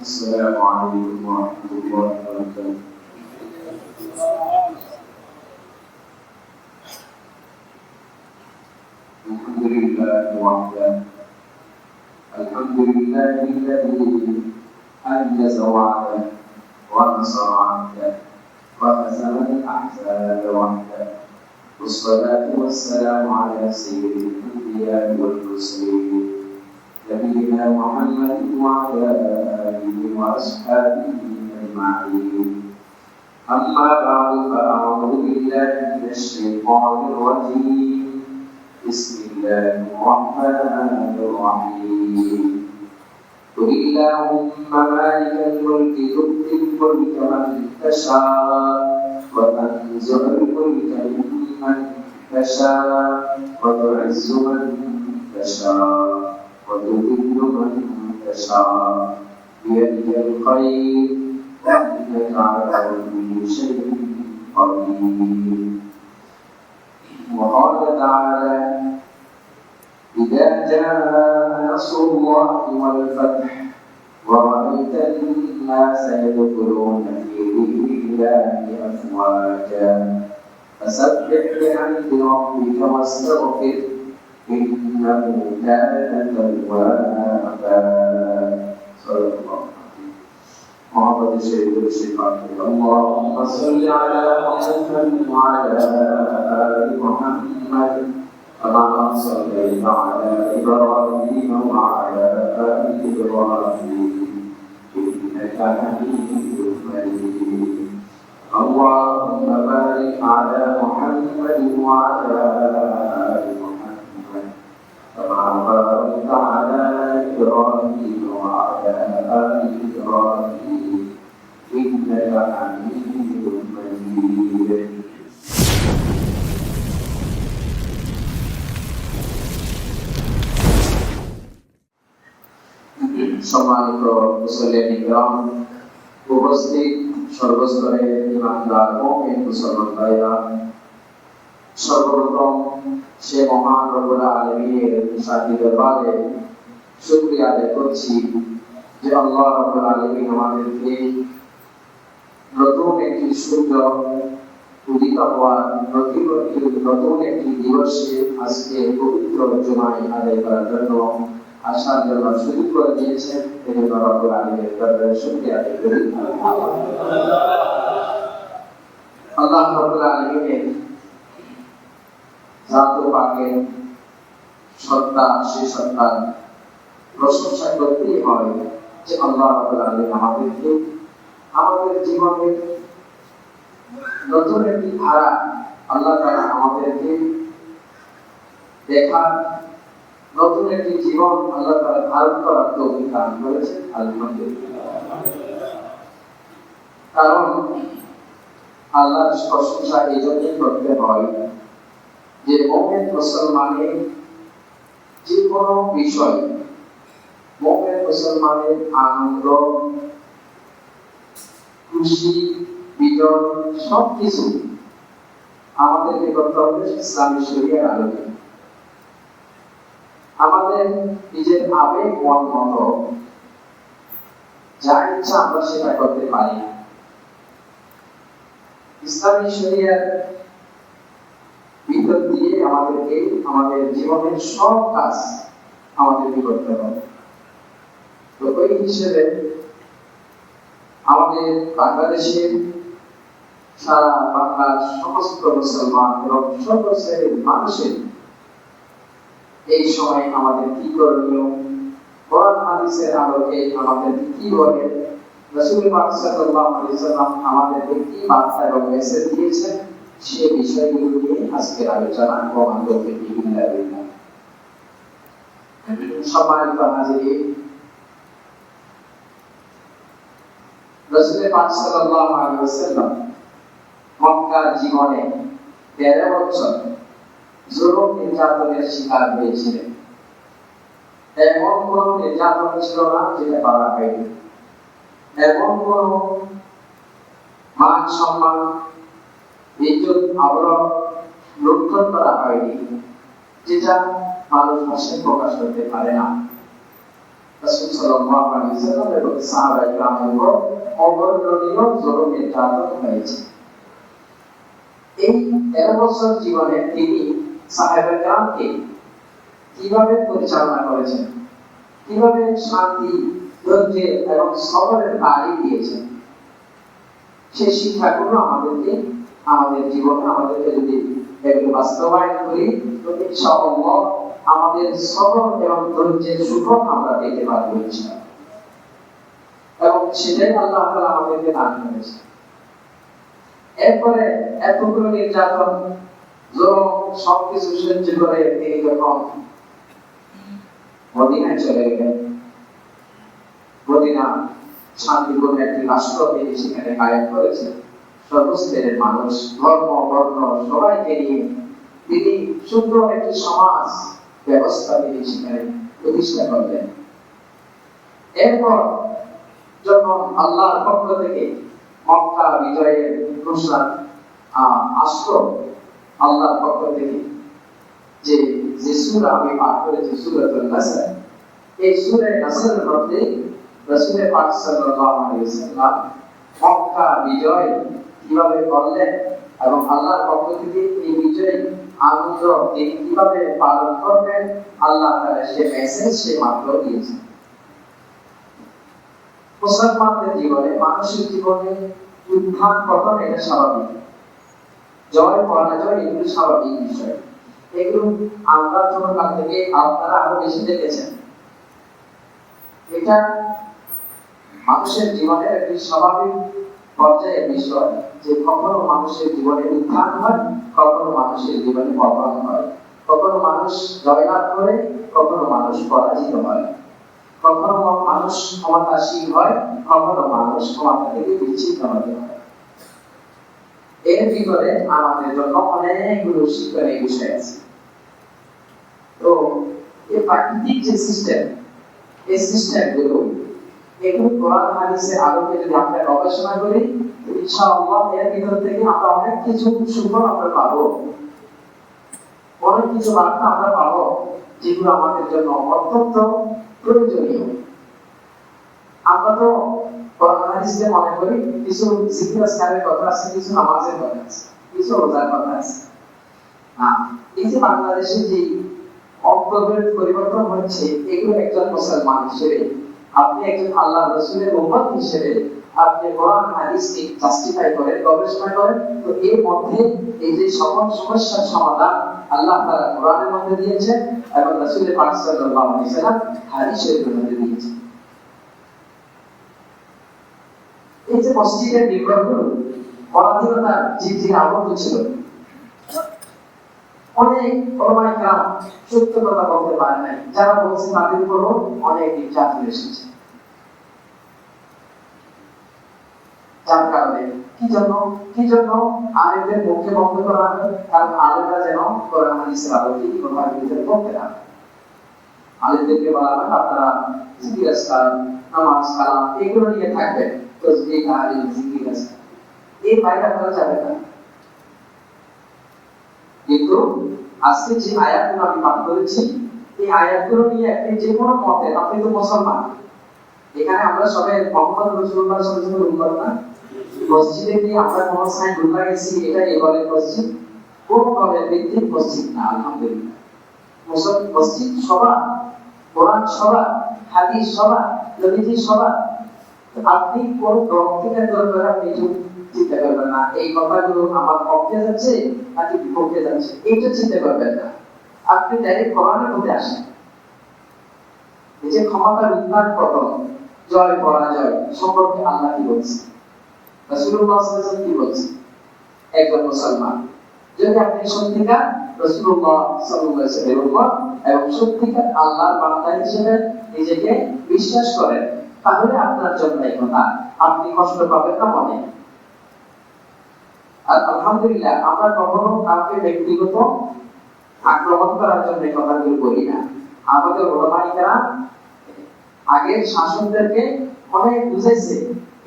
السلام عليكم ورحمة الله وبركاته الحمد لله وحده الحمد لله الذي أنجز وعده ونصر عبده وهزم الأحزاب وحده والصلاة والسلام على سيد الأنبياء والمرسلين محمد وعلى آله وأصحابه أجمعين. أما بعد فأعوذ بالله من الشيطان الرجيم. بسم الله الرحمن الرحيم. قل اللهم مالك الملك تؤتي الملك من تشاء وتنزع الملك ممن تشاء وتعز من تشاء وتذل من تشاء بيدك الخير وانك على كل شيء قدير وقال تعالى إذا جاء نصر الله والفتح ورأيت الناس يدخلون في ذكر الله أفواجا فسبح بحمد ربك واستغفر إنه كان توابا صدق الله محمد الشيخ الشيخ اللهم صل على محمد وعلى آل محمد كما صليت على إبراهيم وعلى آل إبراهيم إنك حميد مجيد اللهم بارك على محمد মুসলমান ভাইরা সর্বপ্রথম সে মহান রব্বুল আলমীর সাথী ব্যাপারে শুক্রিয়া আদায় করছি যে আল্লাহ রব্বুল আলমী আমাদেরকে নতুন একটি সূর্য উদিত হওয়ার নতুন একটি দিবসে আজকে পবিত্র জমায় আদায় করার জন্য আসার জন্য সুযোগ করে দিয়েছেন এই জন্য রব্বুল আলমীর শুক্রিয়া আদায় করি আল্লাহ রব্বুল আলমীর জাতীয় পাকের সত্তা সে সত্তার প্রশংসা করতেই হয় যে আল্লাহ রাব্বুল আলামিন আমাদেরকে, আমাদের জীবনের নতুন একটি ধারা আল্লাহ তাআলা আমাদেরকে দেখার নতুন একটি জীবন আল্লাহ তাআলা ধারণ করার তৌফিক দান করেছেন। আলহামদুলিল্লাহ। কারণ আল্লাহর প্রশংসা এই জন্যই করতে হয় যে মোমেন মুসলমানের যে কোনো বিষয়, মোমেন মুসলমানের আনন্দ, খুশি বিজয় সব কিছু আমাদেরকে করতে হবে ইসলামী শরীরের আলোকে। আমাদের নিজের আবেগ মন মতো যা ইচ্ছা আমরা সেটা করতে পারি। না ইসলামী শরীরের ভিতর দিয়ে আমাদেরকে আমাদের জীবনের সব কাজ আমাদেরকে করতে হবে। তো ওই হিসেবে আমাদের বাংলাদেশের সারা বাংলার সমস্ত মুসলমান এবং সকল শ্রেণির মানুষের এই সময় আমাদের কি করণীয়? কোরআন হাদিসের আলোকে আমাদের কি বলে? আমাদেরকে কি বার্তা এবং মেসেজ দিয়েছেন, সে বিষয়গুলো নিয়ে। আলোচনা পাক সাল্লাল্লাহু আলাইহি মক্কার জীবনে তেরো বছর জুলুম নির্যাতনের শিকার হয়েছিলেন। এমন কোন নির্যাতন ছিল না, যেটা করা হয়নি এমন কোন মান সম্মান, ইজ্জত, আবরণ লুণ্ঠন করা হয়নি, যেটা মানুষ ভাষায় প্রকাশ করতে পারে না। এবং হয়েছে। এই বছর জীবনে তিনি গ্রামকে কীভাবে পরিচালনা করেছেন? কীভাবে শান্তি ধৈর্যের এবং সবরের তালিম দিয়েছেন। সেই শিক্ষাগুলো আমাদেরকে, আমাদের জীবনে আমাদেরকে যদি এগুলো বাস্তবায়ন করি, তো আমাদের সবর এবং ধৈর্যের সুফল আমরা পেতে পারব এবং সেটাই আল্লাহ তাআলা আমাদেরকে দান করেছে এরপরে এতগুলো নির্যাতন জোরম সবকিছু সহ্য করে তিনি যখন মদিনায় চলে গেলেন মদিনা শান্তিপূর্ণ একটি রাষ্ট্র তিনি সেখানে কায়েম করেছেন সর্বস্তরের মানুষ, ধর্ম, বর্ণ, সবাইকে নিয়ে তিনি সুন্দর একটি সমাজ ব্যবস্থা তিনি সেখানে প্রতিষ্ঠা করলেন। এরপর যখন আল্লাহর পক্ষ থেকে মক্কা বিজয়ের ঘোষণা আসলো, আল্লাহর পক্ষ থেকে যে যে সূরা আমি পাঠ করেছি, সূরাতুল নাসর, এই সূরা নাসরের মধ্যে রাসূল পাক সাল্লাল্লাহু আলাইহি ওয়াসাল্লাম মক্কা বিজয় কীভাবে করলেন এবং আল্লাহর পক্ষ থেকে এই বিজয় আনন্দ তিনি কীভাবে পালন করবেন আল্লাহ তাআলা সে মেসেজ সে মাত্র দিয়েছেন। মুসলমানদের জীবনে, মানুষের জীবনে উত্থান পতন এটা স্বাভাবিক। জয়, পরাজয় এগুলো স্বাভাবিক বিষয়। এগুলো আমরা ছোটকাল থেকে আপনারা আরও বেশি দেখেছেন। এটা মানুষের জীবনের একটি স্বাভাবিক পর্যায়ের বিষয় যে কখনো মানুষের জীবনে উত্থান হয়, কখনো মানুষের জীবনে পতন হয়। কখনো মানুষ জয়লাভ করে, কখনো মানুষ পরাজিত হয়। কখনো মানুষ ক্ষমতাশীল হয়, কখনো মানুষ ক্ষমতা থেকে বিচ্ছিন্ন হতে হয়। এর ভিতরে আমাদের জন্য অনেকগুলো শিক্ষণীয় বিষয় আছে। তো, এই প্রাকৃতিক যে সিস্টেম এই সিস্টেমগুলো কোরআন, হাদিসের আলোকে যদি আমরা গবেষণা করি, ইনশাআল্লাহ এর ভিতর থেকে আমরা অনেক কিছু সুফল আমরা পাবো। অনেক কিছু বার্তা আমরা পাবো যেগুলো আমাদের জন্য অত্যন্ত প্রয়োজনীয়। আমরা তো কোরআন হাদিসে মনে করি, কিছু জিকির আজকারের কথা আছে, কিছু নামাজের কথা আছে, কিছু রোজার কথা আছে। এই যে বাংলাদেশে যে অন্তর্ভেদ পরিবর্তন হচ্ছে, এগুলো একজন মুসলমান হিসেবে আপনি একজন আল্লাহ রসুলের উম্মত হিসেবে আপনি কোরআন হাদিসকে জাস্টিফাই করেন, গবেষণা করেন, তো এর মধ্যে এই যে সকল সমস্যার সমাধান আল্লাহ তাআলা কোরআনের মধ্যে দিয়েছেন এবং রাসূলের পাক সাল্লাল্লাহু আলাইহি সাল্লাম হাদিসের মধ্যে দিয়েছেন। এই যে মসজিদের নির্মাণগুলো পরাধীনতার ঝিরঝির আবদ্ধ ছিল অনেক ওলামায়ে কেরাম সত্য কথা বলতে পারে নাই। যারা বলছে তাদের উপরও অনেক নির্যাতন এসেছে। যার কারণে কি জন্য কি জন্য আলেমদের মুখে বন্ধ করা হয়? কারণ আলেমরা যেন কোরআন হাদিসের আলোকে কোরআন ভিতরে বলতে না। আলেমদেরকে বলা হয়, আপনারা জিকির নামাজ কালাম এগুলো নিয়ে থাকবেন। তাহলিল জিকির এই বাইরে আপনারা যাবেন না। কিন্তু আজকে যে আয়াতগুলো আমি পাঠ করেছি, এই আয়াতগুলো নিয়ে আপনি যে কোনো মতে, আপনি তো মুসলমান, এখানে আমরা সবাই মোহাম্মদ রসুল্লাহ সাল্লাল্লাহু উম্মত না, মসজিদে গিয়ে আমরা কোন সাইন ঢুকা গেছি এটা এবারে মসজিদ, কোন ভাবে ভিত্তিক মসজিদ না, আলহামদুলিল্লাহ। মুসলিম মসজিদ সভা, কোরআন সভা, হাদিস সভা, নবীজি সভা, আপনি কোন দল থেকে দরকার আপনি চিন্তা করবেন না। এই কথাগুলো আমার পক্ষে যাচ্ছে, নাকি বিপক্ষে যাচ্ছে, এইটা চিন্তা করবেন না। আপনি ডাইরেক্ট কোরআনের মধ্যে আসেন। এই যে ক্ষমতার উদ্ধার পতন জয়, পরাজয় সম্পর্কে আল্লাহ কি বলছে? কি বলছে? একজন মুসলমান, যদি আপনি সত্যিকার এবং সত্যিকার আল্লাহর হিসেবে নিজেকে বিশ্বাস করেন, তাহলে আপনার জন্য কথা আপনি কষ্ট পাবেন না মনে। আর আলহামদুলিল্লাহ, আমরা কখনো কাউকে ব্যক্তিগত আক্রমণ করার জন্য কথাগুলো বলি না। আমাদের ওলামাইকারা আগের শাসকদেরকে অনেক বুঝেছে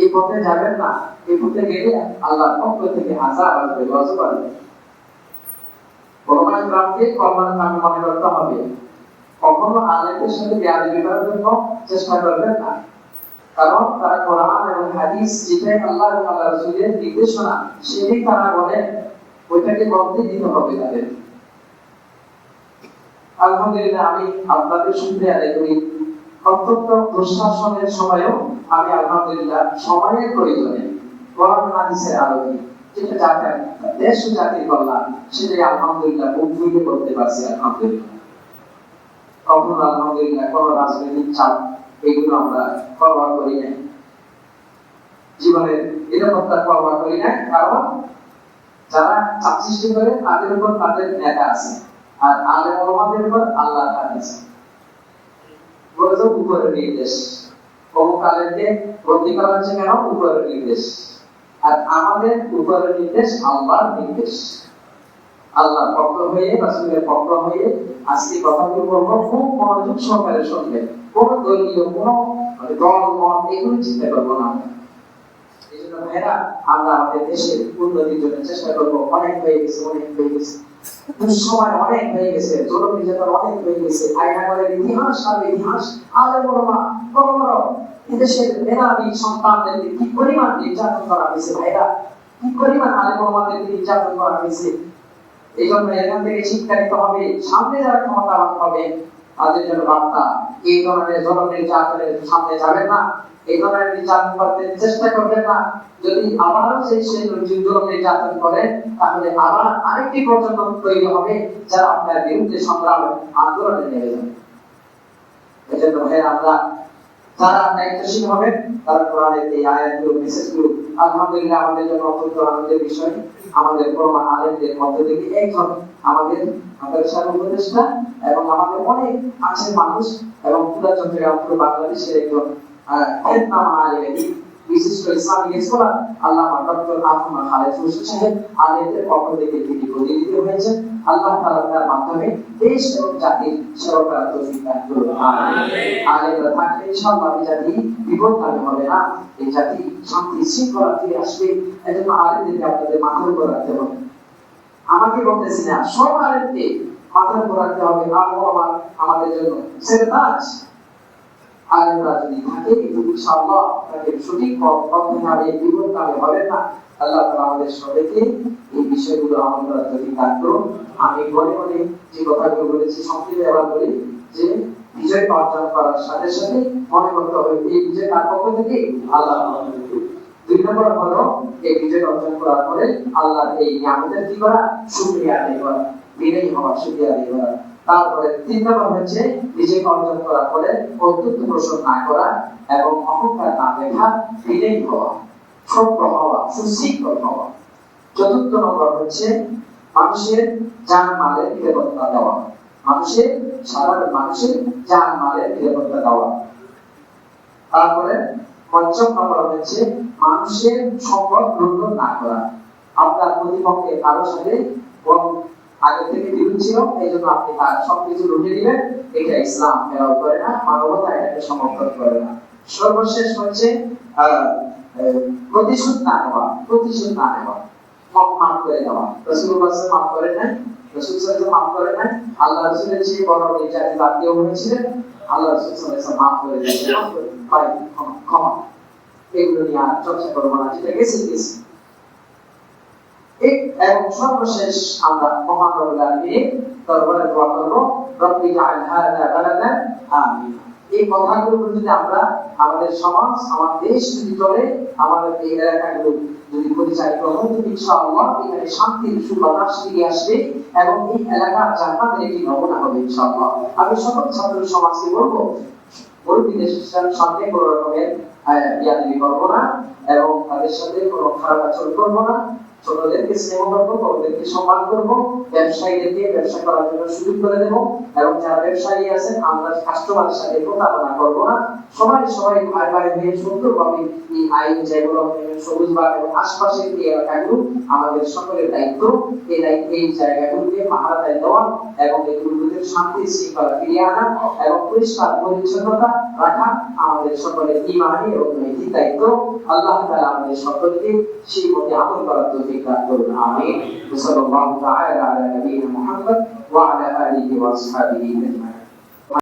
এই পথে যাবেন না, এই পথে গেলে আল্লাহর পক্ষ থেকে আজাব আসবে গজব আসবে ওলামাইকারকে কল্যাণ কামে মনে করতে হবে? কখনো আলেমদের সাথে বেয়াদবি করার জন্য চেষ্টা করবেন না। কারণ তারা কোরআন এবং হাদিস যেটাই আল্লাহ এবং আল্লাহ রসুলের নির্দেশনা, সেটাই তারা বলেন ওইটাকে বলতে দিতে হবে তাদের। আলহামদুলিল্লাহ, আমি আপনাদের শুক্রিয়া আদায় করি। অত্যন্ত দুঃশাসনের সময়ও আমি আলহামদুলিল্লাহ সময়ের প্রয়োজনে কোরআন হাদিসের আলোকে যেটা জাতের দেশ ও জাতির কল্যাণ, সেটাই আলহামদুলিল্লাহ বুক করতে পারছি, আলহামদুলিল্লাহ। কখনো আলহামদুলিল্লাহ কোন রাজনৈতিক চাপ এগুলো আমরা পরোয়া করি নাই জীবনের নিরাপত্তা করি না, কারণ যারা চাপ সৃষ্টি করে, তাদের উপর তাদের নেতা আছে। আর ওলামাদের উপর আল্লাহ আছে। উপরের নির্দেশ। অমুক আলেমকে বন্দি করা হচ্ছে কেন? উপরের নির্দেশ। আর আমাদের উপরের নির্দেশ আল্লাহর নির্দেশ। আল্লাহর পক্ষ হয়ে, রাসূলের পক্ষ হয়ে আজকে কথাগুলো বলব, খুব মনোযোগ সহকারে শুনবেন। কোন দলীয়, কোন মানে দল মত এগুলো চিন্তা করব না। এই জন্য ভাইরা, আমরা আমাদের দেশের উন্নতির জন্য চেষ্টা করব। অনেক হয়ে গেছে, অনেক হয়ে গেছে। দুঃসময় অনেক হয়ে গেছে জোর নির্যাতন অনেক হয়ে গেছে। আইনাগরের ইতিহাস আর ইতিহাস আলে বড় মা বড় বড় এদেশের মেধাবী সন্তানদেরকে কি পরিমাণ নির্যাতন করা হয়েছে ভাইরা? কি পরিমাণ আলে বড় মাদেরকে নির্যাতন করা হয়েছে? এই জন্য এখান থেকে শিক্ষা নিতে হবে, সামনে যারা ক্ষমতাবান হবে, তাদের জন্য বার্তা। এই ধরনের জন নির্যাতনের সামনে যাবেন না, এই ধরনের নির্যাতন করতে চেষ্টা করবেন না। যদি আবারও সেই সেই জন নির্যাতন করেন, তাহলে আবার আরেকটি প্রজন্ম তৈরি হবে যারা আপনার বিরুদ্ধে সংগ্রাম আন্দোলনে নেমে যাবে। এই জন্য ভাই আমরা যারা দায়িত্বশীল হবেন, তারা কোরআনের এই আয়াতগুলো, মেসেজগুলো, আলহামদুলিল্লাহ আমাদের জন্য অত্যন্ত আনন্দের বিষয়। আমাদের পরমা আলেমদের মধ্যে থেকে একজন আমাদের আমাদের সারা উপদেষ্টা এবং আমাদের অনেক আছে মানুষ এবং পুরা চট্টগ্রাম পুরো বাংলাদেশের একজন খেতনামা আলেম বিশিষ্ট Islamic scholar Allama doctor Ahmad Khaled Hossain সাহেব আলেমদের পক্ষ থেকে তিনি প্রতিনিধি হয়েছেন। আল্লাহ তাআলা তার মাধ্যমে দেশ এবং জাতির সেবা করার তৌফিক দান করুন। আলেমরা থাকলে ইনশাআল্লাহ এই জাতি বিপদগামী হবে না। এই জাতি শান্তি শৃঙ্খলা ফিরে আসবে। এজন্য আলেমদেরকে আপনাদের মাথার উপর রাখতে হবে। আমাকে বলতেছি না সব আলেমকে মাথার উপর হবে আবহাওয়া আমাদের জন্য সেটা কাজ আলেমরা যদি থাকে তাকে সঠিক পথে হবে বিপদগামী হবে না। আল্লাহ তাআলা আমাদের সবাইকে এই বিষয়গুলো তৌফিক দান আমি মনে মনে যে কথাগুলো বলেছি, সংক্ষেপে আবার বলি যে বিজয় অর্জন করার সাথে সাথে মনে করতে হবে, এই বিজয় কার পক্ষ থেকে? আল্লাহ নম্বর হলো এই বিজয় অর্জন করার পরে আল্লাহর এই নিয়ামতের কি করা? শুকরিয়া আদায় করা। বিনয়ী হওয়া শুকরিয়া আদায় করা। তারপরে তিন নম্বর হচ্ছে বিজয় অর্জন করার পরে অত্যন্ত প্রশ্ন না করা এবং অহংকার না দেখা বিনয়ী হওয়া, সত্য হওয়া, সুশৃঙ্খল হওয়া। চতুর্থ নম্বর হচ্ছে মানুষের জান মালের নিরাপত্তা দেওয়া। মানুষের, সাধারণ মানুষের জান মালের নিরাপত্তা দেওয়া। তারপরে পঞ্চম নম্বর হচ্ছে মানুষের সম্পদ লুণ্ঠন না করা। সাথে আগে থেকে ছিল এই জন্য আপনি তার সবকিছু লুটে এটা ইসলাম এরাও করে না, মানবতা এটাকে সমর্থন করে না। সর্বশেষ হচ্ছে প্রতিশোধ না নেওয়া, প্রতিশোধ না নেওয়া মাফ করে দেওয়া। রসুল্লাহ মাফ করে নাই রসুল মাফ করে নাই আল্লাহ রসুলের চেয়ে বড় জাতি জাতীয় হয়েছিলেন আল্লাহ রসুল মাফ করে দেন ভাই ক্ষমা এগুলো নিয়ে আর চর্চা করব না। যেটা গেছে গেছে এবং সর্বশেষ আমরা মহান রব্বুল আলামিনের দরবারে দোয়া করব রব্বি জাআল হাযা বালাদান আমিন। এই কথাগুলো যদি আমরা আমাদের সমাজ, আমার দেশ যদি চলে, আমাদের এই এলাকাগুলো যদি পরিচালিত হয়, তো ইনশাআল্লাহ এখানে শান্তির সুবাতাস ফিরে আসবে এবং এই এলাকার জান্নাতের একটি নমুনা হবে ইনশাআল্লাহ। আমি সকল ছাত্র সমাজকে বলব মুরব্বীদের সামনে কোনো রকমের ইয়াদি করব না এবং তাদের সাথে কোনো খারাপ আচরণ করব না। ছোটদেরকে স্নেহ করব, বড়দেরকে সম্মান করব, ব্যবসায়ীদেরকে ব্যবসা করার জন্য সুযোগ করে দেব, এবং যারা ব্যবসায়ী আমরা কাস্টমারের সাথে প্রতারণা করব না। সবাই সবাই হয়ে সুন্দরভাবে এই আইন যেগুলো সবুজ বাগ এবং আশপাশের এই এলাকাগুলো, আমাদের সকলের দায়িত্ব। এই দায়িত্ব, এই জায়গাগুলোকে পাহারাদায় দেওয়া এবং শান্তি শৃঙ্খলা ফিরিয়ে আনা এবং পরিষ্কার পরিচ্ছন্নতা রাখা আমাদের সকলের ইমানি এবং নৈতিক দায়িত্ব। আল্লাহ তাআলা আমাদের সকলকে সেই মতে আমল করার তৌফিক দান করুন আমিন সাল্লাল্লাহু তাআলা আলা নবিয়িনা মুহাম্মদ ওয়া আলা আলিহি ওয়া আসহাবিহি আজমাইন